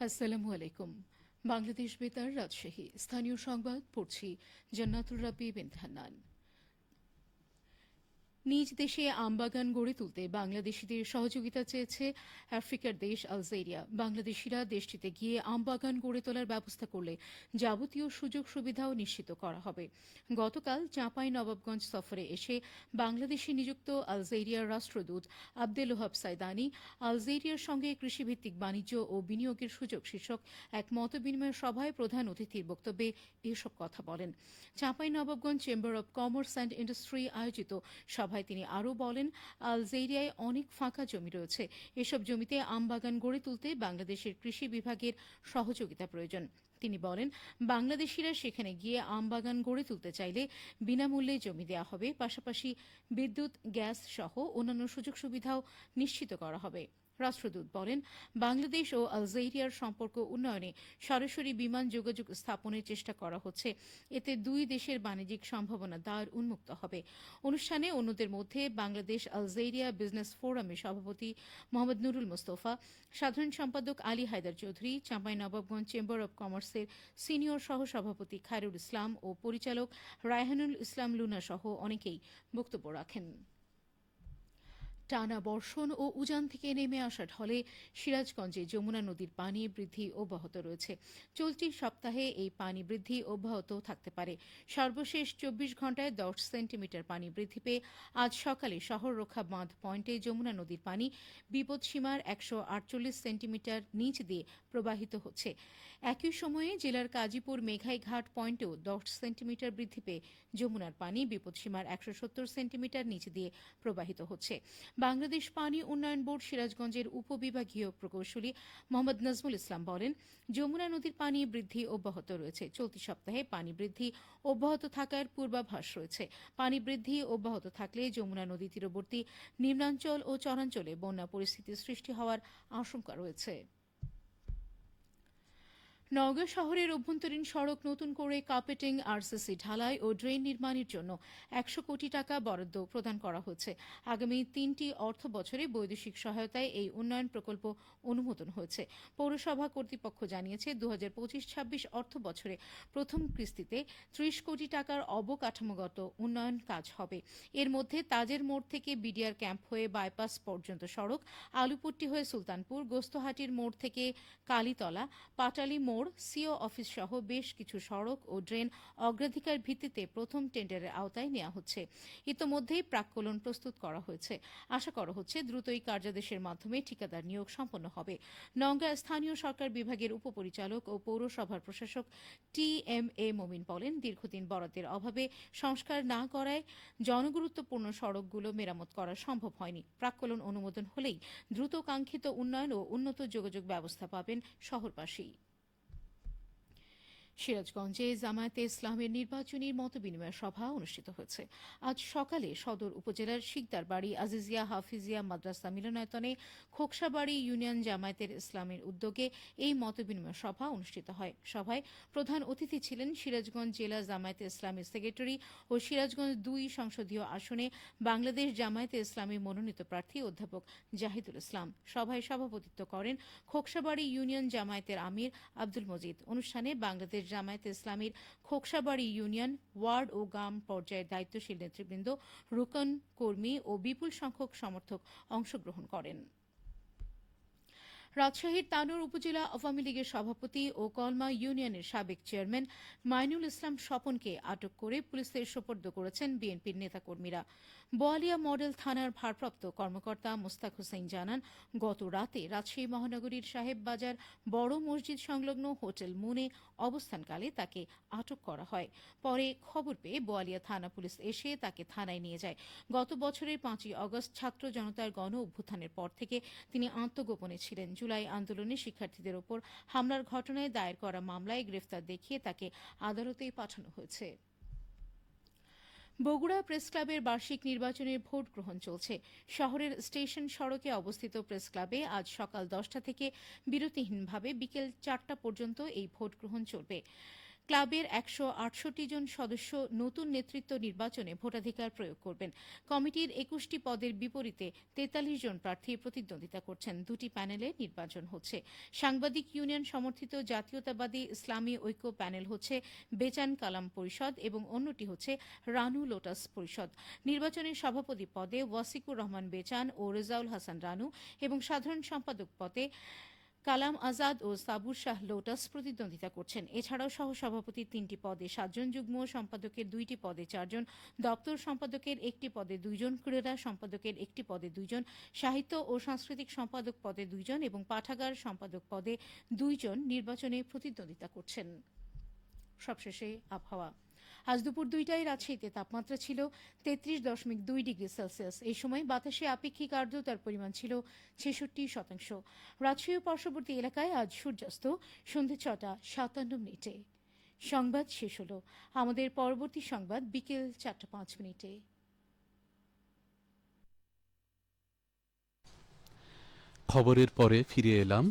আসসালামু আলাইকুম। বাংলাদেশ বেতার রাজশাহী। স্থানীয় সংবাদ পড়ছি জান্নাতুর রাবি বিন নিজ দেশে আমবাগান গড়ে তুলতে বাংলাদেশিদের সহযোগিতা চেয়েছে আফ্রিকার দেশ আলজেরিয়া। বাংলাদেশিরা দেশটিতে গিয়ে আমবাগান গড়ে তোলার ব্যবস্থা করলে যাবতীয় সুযোগ সুবিধাও নিশ্চিত করা হবে। গতকাল চাঁপাই নবাবগঞ্জ সফরে এসে বাংলাদেশে নিযুক্ত আলজেরিয়ার রাষ্ট্রদূত আবদেল ওহাব সাইদানি, আলজেরিয়ার সঙ্গে কৃষিভিত্তিক বাণিজ্য ও বিনিয়োগের সুযোগ শীর্ষক এক মতবিনিময় সভায় প্রধান অতিথির বক্তব্যে এসব কথা বলেন। Chapai Nawabganj chamber of commerce and industry আয়োজিত সভায় তিনি আরও বলেন, আলজেরিয়ায় অনেক ফাঁকা জমি রয়েছে। এসব জমিতে আমবাগান গড়ে তুলতে বাংলাদেশের কৃষি বিভাগের সহযোগিতা প্রয়োজন। তিনি বলেন, বাংলাদেশিরা সেখানে গিয়ে আমবাগান গড়ে তুলতে চাইলে বিনামূল্যে জমি দেওয়া হবে। পাশাপাশি বিদ্যুৎ, গ্যাস সহ অন্যান্য সুযোগ সুবিধাও নিশ্চিত করা হবে। রাষ্ট্রদূত বলেন, বাংলাদেশ ও আলজেরিয়ার সম্পর্ক উন্নয়নে সরাসরি বিমান যোগাযোগ স্থাপনের চেষ্টা করা হচ্ছে। এতে দুই দেশের বাণিজ্যিক সম্ভাবনা দ্বার উন্মুক্ত হবে। অনুষ্ঠানে অন্যদের মধ্যে বাংলাদেশ আলজেরিয়া বিজনেস ফোরামের সভাপতি মোহাম্মদ নুরুল মোস্তফা, সাধারণ সম্পাদক আলী হায়দার চৌধুরী চাঁপাই নবাবগঞ্জ চেম্বার অব কমার্সের সিনিয়র সহ সভাপতি খায়রুল ইসলাম ও পরিচালক রায়হানুল ইসলাম লুনা সহ অনেকেই বক্তব্য রাখেন। টানা বর্ষণ ও উজান থেকে নেমে আসা ঢলে সিরাজগঞ্জে যমুনা নদীর পানি বৃদ্ধি অব্যাহত রয়েছে। চলতি সপ্তাহে এই পানি বৃদ্ধি অব্যাহত থাকতে পারে। সর্বশেষ চব্বিশ ঘন্টায় দশ সেন্টিমিটার পানি বৃদ্ধি পেয়ে আজ সকালে শহর রক্ষা বাঁধ পয়েন্টে যমুনা নদীর পানি বিপদসীমার একশো আটচল্লিশ সেন্টিমিটার নিচ দিয়ে প্রবাহিত হচ্ছে। একই সময়ে জেলার কাজীপুর মেঘাই ঘাট পয়েন্টেও দশ সেন্টিমিটার বৃদ্ধি পেয়ে যমুনার পানি বিপদসীমার একশো সত্তর সেন্টিমিটার নিচ দিয়ে প্রবাহিত হচ্ছে। বাংলাদেশ পানি উন্নয়ন বোর্ড সিরাজগঞ্জের উপবিভাগীয় প্রকৌশলী মোহাম্মদ নজমুল ইসলাম বলেন, যমুনা নদীর পানি বৃদ্ধি অব্যাহত রয়েছে। চলতি সপ্তাহে পানি বৃদ্ধি অব্যাহত থাকার পূর্বাভাস রয়েছে। পানি বৃদ্ধি অব্যাহত থাকলে যমুনা নদী তীরবর্তী, নিম্নাঞ্চল ও চরাঞ্চলে বন্যা পরিস্থিতি সৃষ্টি হওয়ার আশঙ্কা রয়েছে। নওগাঁ শহরের অভ্যন্তরীণ সড়ক নতুন করে কার্পেটিং আরসিসি, ঢালাই ও ড্রেন নির্মাণের জন্য একশো কোটি টাকা বরাদ্দ প্রদান করা হয়েছে আগামী তিনটি অর্থ বছরে বৈদেশিক সহায়তায় এই উন্নয়ন প্রকল্প অনুমোদন হয়েছে পৌরসভা কর্তৃপক্ষ জানিয়েছে দু হাজার পঁচিশ ছাব্বিশ অর্থ বছরে প্রথম কিস্তিতে ত্রিশ কোটি টাকার অবকাঠামোগত উন্নয়ন কাজ হবে। এর মধ্যে তাজের মোড় থেকে বিডিআর ক্যাম্প হয়ে বাইপাস পর্যন্ত সড়ক, আলুপট্টি হয়ে সুলতানপুর, গোস্তহাটির মোড় থেকে কালীতলা, পাটালি মোড় সিও অফিস সহ বেশ কিছু সড়ক ও ড্রেন অগ্রাধিকার ভিত্তিতে প্রথম টেন্ডারের আওতায় নেওয়া হচ্ছে। ইতোমধ্যেই প্রাক্কলন প্রস্তুত করা হয়েছে। আশা করা হচ্ছে দ্রুতই কার্যাদেশের মাধ্যমে ঠিকাদার নিয়োগ সম্পন্ন হবে। নওগাঁ স্থানীয় সরকার বিভাগের উপপরিচালক ও পৌরসভার প্রশাসক টি এম এ মমিন বলেন, দীর্ঘদিন বরাদ্দের অভাবে সংস্কার না করায় জনগুরুত্বপূর্ণ সড়কগুলো মেরামত করা সম্ভব হয়নি। প্রাক্কলন অনুমোদন হলেই দ্রুত কাঙ্ক্ষিত উন্নয়ন ও উন্নত যোগাযোগ ব্যবস্থা পাবেন শহরবাসী। সিরাজগঞ্জে জামায়াতে ইসলামের নির্বাচনী মতবিনিময় সভা অনুষ্ঠিত হয়েছে। আজ সকালে সদর উপজেলার শিকদারবাড়ি আজিজিয়া হাফিজিয়া মাদ্রাসা মিলনায়তনে খোকসাবাড়ি ইউনিয়ন জামায়াতের ইসলামের উদ্যোগে এই মতবিনিময় সভা অনুষ্ঠিত হয়। সভায় প্রধান অতিথি ছিলেন সিরাজগঞ্জ জেলা জামায়াতে ইসলামের সেক্রেটারি ও সিরাজগঞ্জ দুই সংসদীয় আসনে বাংলাদেশ জামায়াতে ইসলামী মনোনীত প্রার্থী অধ্যাপক জাহিদুল ইসলাম। সভায় সভাপতিত্ব করেন খোকসাবাড়ি ইউনিয়ন জামায়াতের আমির আব্দুল মজিদ। অনুষ্ঠানে বাংলাদেশ জামায়াতে ইসলামীর খোকসাবাড়ি ইউনিয়ন ওয়ার্ড ও গ্রাম পর্যায়ের দায়িত্বশীল নেতৃবৃন্দ রুকন, কর্মী ও বিপুল সংখ্যক সমর্থক অংশগ্রহণ করেন। রাজশাহীর তানোর উপজেলা আওয়ামী লীগের সভাপতি ও কলমা ইউনিয়নের সাবেক চেয়ারম্যান মাইনুল ইসলাম স্বপনকে আটক করে পুলিশের সোপর্দ করেছেন বিএনপির নেতাকর্মীরা। বোয়ালিয়া মডেল থানার ভারপ্রাপ্ত কর্মকর্তা মোস্তাক হোসেন জানান, গত রাতে রাজশাহী মহানগরীর সাহেব বাজার বড় মসজিদ সংলগ্ন হোটেল মুনে অবস্থানকালে তাকে আটক করা হয়। পরে খবর পেয়ে বোয়ালিয়া থানা পুলিশ এসে তাকে থানায় নিয়ে যায়। গত বছরের পাঁচই অগস্ট ছাত্র জনতার গণ অভ্যুত্থানের পর থেকে তিনি আত্মগোপনে ছিলেন। জুলাই আন্দোলনে শিক্ষার্থীদের ওপর হামলার ঘটনায় দায়ের করা মামলায় গ্রেফতার দেখিয়ে তাকে আদালতে পাঠানো হয়েছে। বগুড়া প্রেস ক্লাবের বার্ষিক নির্বাচনের ভোট গ্রহণ চলছে। শহরের স্টেশন সড়কে অবস্থিত প্রেস ক্লাবে আজ সকাল দশটা থেকে বিরতিহীনভাবে বিকেল চারটা পর্যন্ত এই ভোট গ্রহণ চলবে। ক্লাবের একশো আটষট্টি জন সদস্য নতুন নেতৃত্ব নির্বাচনে ভোটাধিকার প্রয়োগ করবেন। কমিটির একুশটি পদের বিপরীতে তেতাল্লিশ জন প্রার্থী প্রতিদ্বন্দ্বিতা করছেন। দুটি প্যানেলে নির্বাচন হচ্ছে। সাংবাদিক ইউনিয়ন সমর্থিত জাতীয়তাবাদী ইসলামী ঐক্য প্যানেল হচ্ছে বেচান কালাম পরিষদ এবং অন্যটি হচ্ছে রানু লোটাস পরিষদ। নির্বাচনের সভাপতি পদে ওয়াসিকুর রহমান বেচান ও রেজাউল হাসান রানু এবং সাধারণ সম্পাদক পদে কালাম আজাদ ও সাবুর শাহ লোটাস প্রতিদ্বন্দ্বিতা করছেন। এছাড়াও সহসভাপতির তিনটি পদে সাতজন যুগ্ম, সম্পাদকের দুইটি পদে চারজন, দপ্তর সম্পাদকের একটি পদে দুইজন, ক্রীড়া সম্পাদকের একটি পদে দুইজন, সাহিত্য ও সাংস্কৃতিক সম্পাদক পদে দুইজন এবং পাঠাগার সম্পাদক পদে দুইজন নির্বাচনে প্রতিদ্বন্দ্বিতা করছেন। সবশেষে আবহাওয়া। আজ দুপুর দুইটায় রাজশাহীতে তাপমাত্রা ছিল তেত্রিশ দশমিক দুই ডিগ্রি সেলসিয়াস। এই সময় বাতাসে আপেক্ষিক আর্দ্রতার পরিমাণ ছিল ছেষট্টি শতাংশ। রাজশাহী পার্শ্ববর্তী এলাকায় আজ সূর্যাস্ত সন্ধে ছটা সাতান্ন মিনিটে। সংবাদ শেষ হল। আমাদের পরবর্তী সংবাদ বিকেল চারটা পাঁচ মিনিটে। খবরের পরে ফিরে এলাম